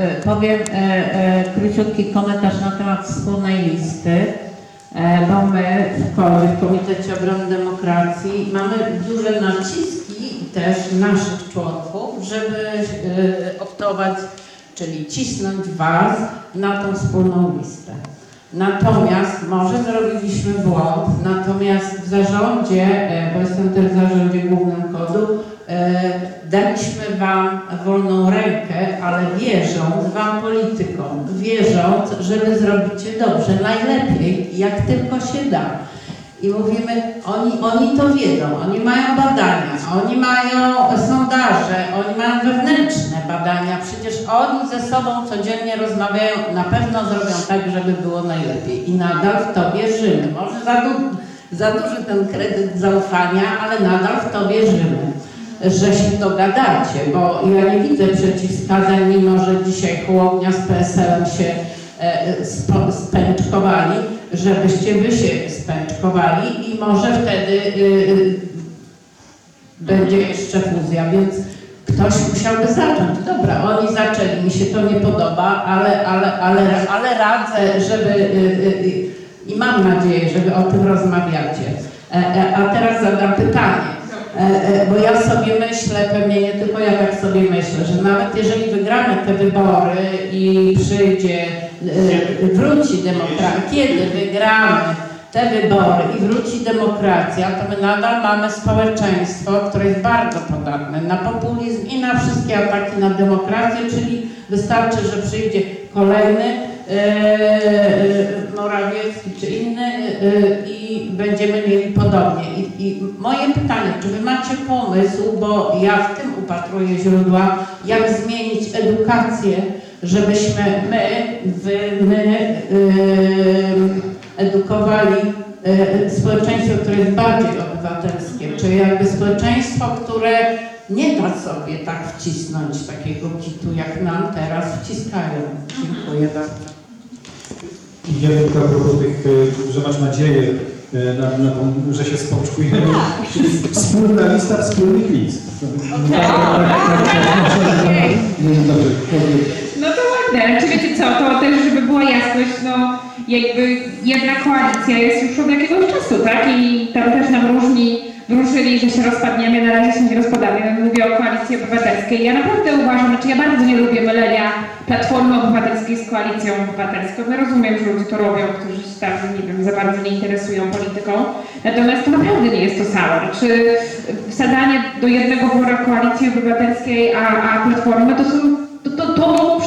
e, powiem e, e, króciutki komentarz na temat wspólnej listy, bo my w Komitecie Obrony Demokracji mamy duże naciski też naszych członków, żeby optować, czyli cisnąć Was na tą wspólną listę. Natomiast może zrobiliśmy błąd, natomiast w zarządzie, bo jestem też w zarządzie głównym kodu, daliśmy Wam wolną rękę, ale wierząc Wam politykom, wierząc, że Wy zrobicie dobrze, najlepiej, jak tylko się da. I mówimy, oni, oni to wiedzą, oni mają badania, oni mają sondaże, oni mają wewnętrzne badania, przecież oni ze sobą codziennie rozmawiają, na pewno zrobią tak, żeby było najlepiej. I nadal w to wierzymy. Może za, du za duży ten kredyt zaufania, ale nadal w to wierzymy, że się dogadacie, bo ja nie widzę przeciwwskazań, mimo że dzisiaj Hołownia z PSL-em się e, spęczkowali, żebyście wy się spęczkowali i może wtedy y, y, będzie jeszcze fuzja, więc ktoś musiałby zacząć. Dobra, oni zaczęli, mi się to nie podoba, ale, ale, ale, ale radzę, żeby y, i mam nadzieję, że wy o tym rozmawiacie. E, e, a teraz zadam pytanie. E, e, Bo ja sobie myślę, pewnie nie tylko ja tak sobie myślę, że nawet jeżeli wygramy te wybory i przyjdzie, e, wróci demokracja, kiedy wygramy te wybory i wróci demokracja, to my nadal mamy społeczeństwo, które jest bardzo podatne na populizm i na wszystkie ataki na demokrację, czyli wystarczy, że przyjdzie kolejny Morawiecki czy inny będziemy mieli podobnie. I, I moje pytanie, czy wy macie pomysł, bo ja w tym upatruję źródła, jak zmienić edukację, żebyśmy my, wy, my e, edukowali e, społeczeństwo, które jest bardziej obywatelskie, czyli jakby społeczeństwo, które nie da sobie tak wcisnąć takiego kitu, jak nam teraz wciskają. Dziękuję bardzo. Ja tylko tych, e, że masz nadzieję na, na tą, że się spoczkujemy. Wspólna lista wspólnych list. No to ładne. Czy wiecie co, to też, żeby była jasność, no jakby jedna koalicja jest już od jakiegoś czasu, tak? I tam też nam różni wróżyli, że się rozpadniemy, na razie się nie rozpadamy. Mówię o koalicji obywatelskiej. Ja naprawdę uważam, znaczy ja bardzo nie lubię mylenia Platformy Obywatelskiej z Koalicją Obywatelską. Ja rozumiem, że ludzie to robią, którzy się tam, nie wiem, za bardzo nie interesują polityką. Natomiast to naprawdę nie jest to samo. Czy wsadzanie do jednego wora Koalicji Obywatelskiej, a, a Platformy to są to, to, to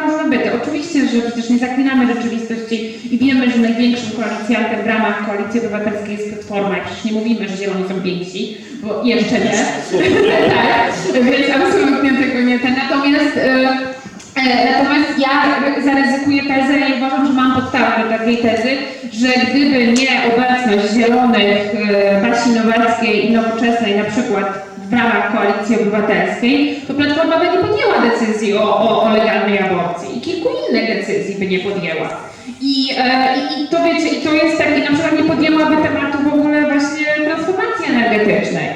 różne byty. Oczywiście, że przecież nie zaklinamy rzeczywistości i wiemy, że największym koalicjantem w ramach Koalicji Obywatelskiej jest Platforma i przecież nie mówimy, że zieloni są więksi, bo jeszcze nie. tak, więc absolutnie tego nie ten. Natomiast, e, e, natomiast ja zaryzykuję tezę i uważam, że mam podstawę do takiej tezy, że gdyby nie obecność zielonych, e, Basi Nowackiej i Nowoczesnej na przykład w ramach Koalicji Obywatelskiej, to Platforma by nie podjęła decyzji o, o, o legalnej aborcji i kilku innych decyzji by nie podjęła. I, e, i, I to wiecie, i to jest taki, na przykład nie podjęłaby tematu w ogóle właśnie transformacji energetycznej.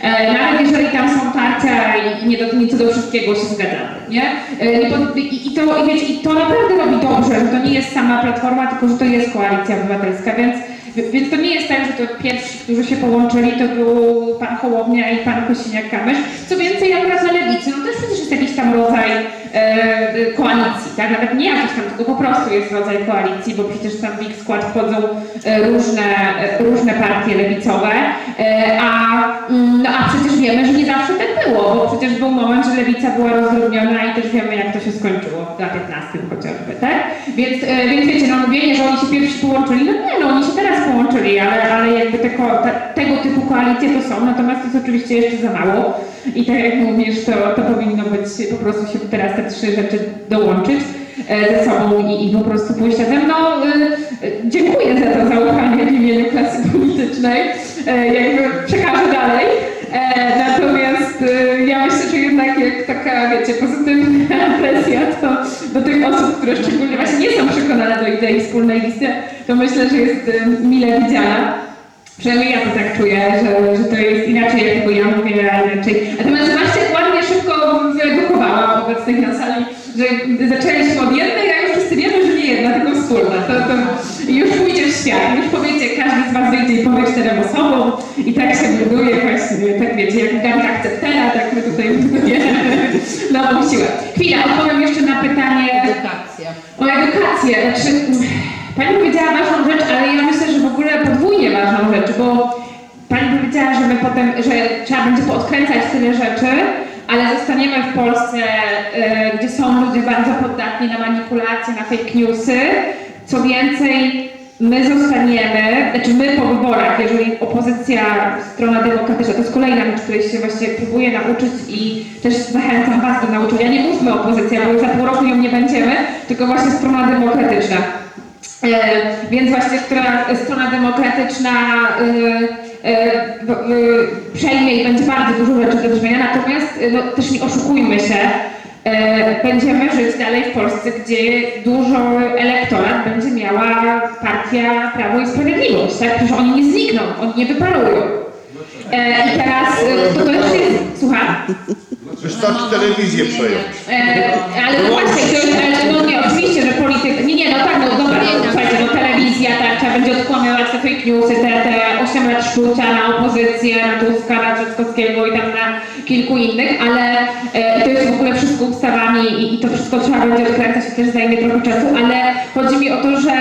E, nawet jeżeli tam są tarcia i nie do, nie co do wszystkiego się zgadzamy, nie? E, i, i, to, i, wiecie, I to naprawdę robi dobrze, że to nie jest sama Platforma, tylko że to jest Koalicja Obywatelska, więc więc to nie jest tak, że to pierwsi, którzy się połączyli, to był pan Hołownia i pan Kosiniak-Kamysz. Co więcej, akurat na lewicy, no też przecież jest jakiś tam rodzaj koalicji, tak? Nawet nie jakiś tam, tylko po prostu jest rodzaj koalicji, bo przecież tam w ich skład wchodzą e, różne, e, różne partie lewicowe, e, a, mm, no, a przecież wiemy, że nie zawsze tak było, bo przecież był moment, że lewica była rozdrobniona i też wiemy, jak to się skończyło w 15 chociażby, tak? Więc, e, więc wiecie, no mówienie, że oni się pierwsi połączyli, no nie, no oni się teraz połączyli, ale, ale jakby te, te, tego typu koalicje to są, natomiast to jest oczywiście jeszcze za mało i tak jak mówisz, to, to powinno być po prostu się teraz te trzy rzeczy dołączyć e, ze sobą i, i po prostu pójść razem. No, e, dziękuję za to zaufanie w imieniu klasy politycznej, e, jakby przekażę dalej. Natomiast ja myślę, że jednak jak taka, wiecie, pozytywna presja to do tych osób, które szczególnie właśnie nie są przekonane do idei wspólnej listy, to myślę, że jest mile widziana. Przynajmniej ja to tak czuję, że, że to jest inaczej, jak ja mówię, a inaczej. Natomiast właśnie obecnych na sali, że zaczęliśmy od jednej, a już wszyscy wiemy, że nie jedna, tylko wspólna. To, to już pójdzie w świat. Już powiecie, każdy z Was wyjdzie i powie czterem osobom i tak się buduje właśnie, tak wiecie, jak garnka akceptera, tak my tutaj budujemy nową siłę. Chwila, odpowiem jeszcze na pytanie Edukacja. o edukację. Znaczy, pani powiedziała ważną rzecz, ale ja myślę, że w ogóle podwójnie ważną rzecz, bo pani powiedziała, że my potem, że trzeba będzie podkręcać tyle rzeczy, ale zostaniemy w Polsce, y, gdzie są ludzie bardzo podatni na manipulacje, na fake newsy. Co więcej, my zostaniemy, znaczy my po wyborach, jeżeli opozycja, strona demokratyczna, to jest kolejna rzecz, której się właśnie próbuję nauczyć i też zachęcam Was do nauczenia. Nie mówmy opozycja, bo za pół roku ją nie będziemy, tylko właśnie strona demokratyczna. E, więc właśnie strona, strona demokratyczna e, e, w- przejmie i będzie bardzo dużo rzeczy do brzmienia, natomiast e, no, też nie oszukujmy się, e, będziemy żyć dalej w Polsce, gdzie dużo elektorat będzie miała partia Prawo i Sprawiedliwość, tak? Przecież oni nie znikną, oni nie wyparują. E, I teraz e, to, to też jest, słucham? Wystarczy telewizję przejąć. E, ale no właśnie, to, ale no nie, oczywiście, że polityka, nie, nie, no tak, no dobra, no, słuchajcie, no telewizja, trzeba będzie odkłamywać te fake newsy, te, te 8 lat sztucia na opozycję, na Tuska, na Trzaskowskiego i tam na kilku innych, ale e, to jest w ogóle wszystko ustawami i, i to wszystko trzeba będzie odkręcać i też zajmie trochę czasu, ale chodzi mi o to, że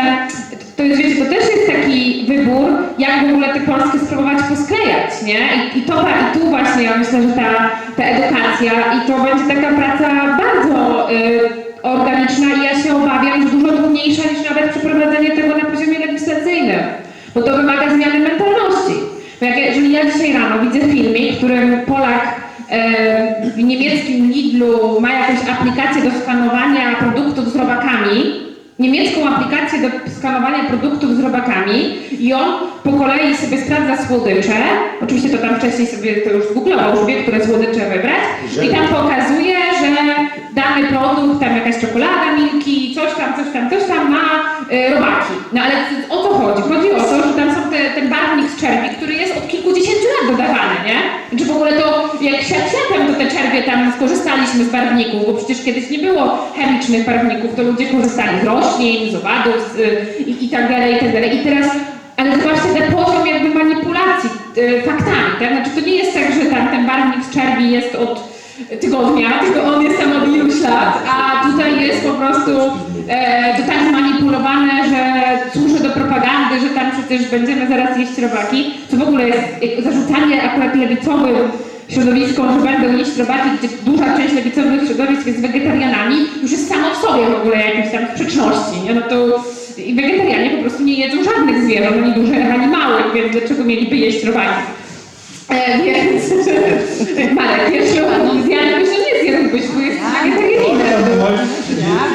to jest, wiecie, to też jest taki wybór, jak w ogóle tę Polskę spróbować posklejać, nie? I, i to i tu właśnie ja myślę, że ta, ta edukacja i to będzie taka praca bardzo y, organiczna i ja się obawiam, że dużo trudniejsza niż nawet przeprowadzenie tego na poziomie legislacyjnym, bo to wymaga zmiany mentalności. Bo jak, jeżeli ja dzisiaj rano widzę filmik, w którym Polak e, w niemieckim Lidlu ma jakąś aplikację do skanowania produktów z robakami, niemiecką aplikację do skanowania produktów z robakami i on po kolei sobie sprawdza słodycze, oczywiście to tam wcześniej sobie to już googlował, już wie, które słodycze wybrać i tam pokazuje, że dany produkt, tam jakaś czekolada, milki, coś tam, coś tam, coś tam ma y, robaki. No ale o co chodzi? Chodzi o to, że tam są te, ten barwnik z czerwi, który jest od kilkudziesięciu lat dodawany, nie? Czy w ogóle to, jak świat światem, to te czerwie tam skorzystaliśmy z barwników, bo przecież kiedyś nie było chemicznych barwników, to ludzie korzystali z roślin, z owadów z, i, i tak dalej, i tak dalej. I teraz, ale zobaczcie ten poziom jakby manipulacji y, faktami, tak? Znaczy to nie jest tak, że tam ten barwnik z czerwi jest od tygodnia, tylko on jest tam od iluś lat, a tutaj jest po prostu e, to tak zmanipulowane, że służy do propagandy, że tam przecież będziemy zaraz jeść robaki, co w ogóle jest zarzucanie akurat lewicowym środowiskom, że będą jeść robaki, gdzie duża część lewicowych środowisk jest wegetarianami, już jest samo w sobie w ogóle jakieś tam sprzeczności, nie? No to i wegetarianie po prostu nie jedzą żadnych zwierząt, ani dużych, ani małych, więc dlaczego mieliby jeść robaki? E, więc Marek, pierwszy zjadłbyś, no nie zjadłbyś, bo jest wegetarianinem.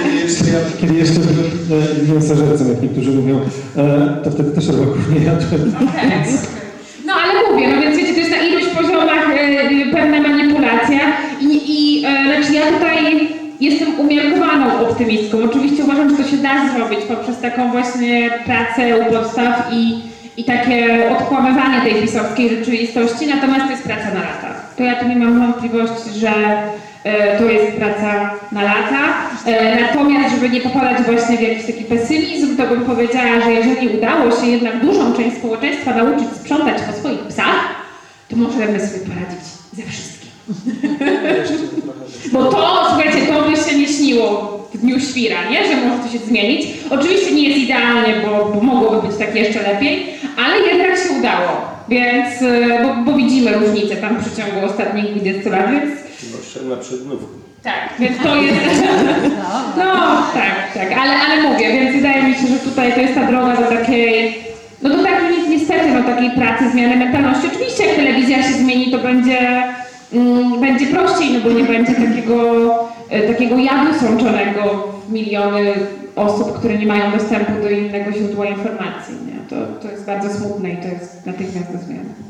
Kiedy jeszcze, ja, kiedy jeszcze byłem e, mięsożercem, jak niektórzy mówią, e, to wtedy też robaków nie jadłem. No ale mówię, no więc wiecie, to jest na iluś poziomach e, pewna manipulacja i, i e, lecz ja tutaj jestem umiarkowaną optymistką. Oczywiście uważam, że to się da zrobić poprzez taką właśnie pracę u podstaw i, i takie odkłamywanie tej pisowskiej rzeczywistości, natomiast to jest praca na lata. To ja tu nie mam wątpliwości, że e, to jest praca na lata. E, natomiast, żeby nie popadać właśnie w jakiś taki pesymizm, to bym powiedziała, że jeżeli udało się jednak dużą część społeczeństwa nauczyć sprzątać po swoich psach, to możemy sobie poradzić ze wszystkim. Bo to, słuchajcie, to by się nie śniło w dniu świra, nie? Że może to się zmienić. Oczywiście nie jest idealnie, bo, bo mogłoby być tak jeszcze lepiej, ale jednak się udało. Więc, y, bo, bo widzimy różnicę tam w przeciągu ostatnich 20 lat, więc Oszczędna przednówka. tak, więc to jest. No tak, tak, ale, ale mówię, więc wydaje mi się, że tutaj to jest ta droga do takiej. No do takiej ni- niestety, no takiej pracy, zmiany mentalności. Oczywiście jak telewizja się zmieni, to będzie, będzie prościej, no bo nie będzie takiego, e, takiego jadu sączonego w miliony osób, które nie mają dostępu do innego źródła informacji. Nie? To, to jest bardzo smutne i to jest natychmiast do zmiany.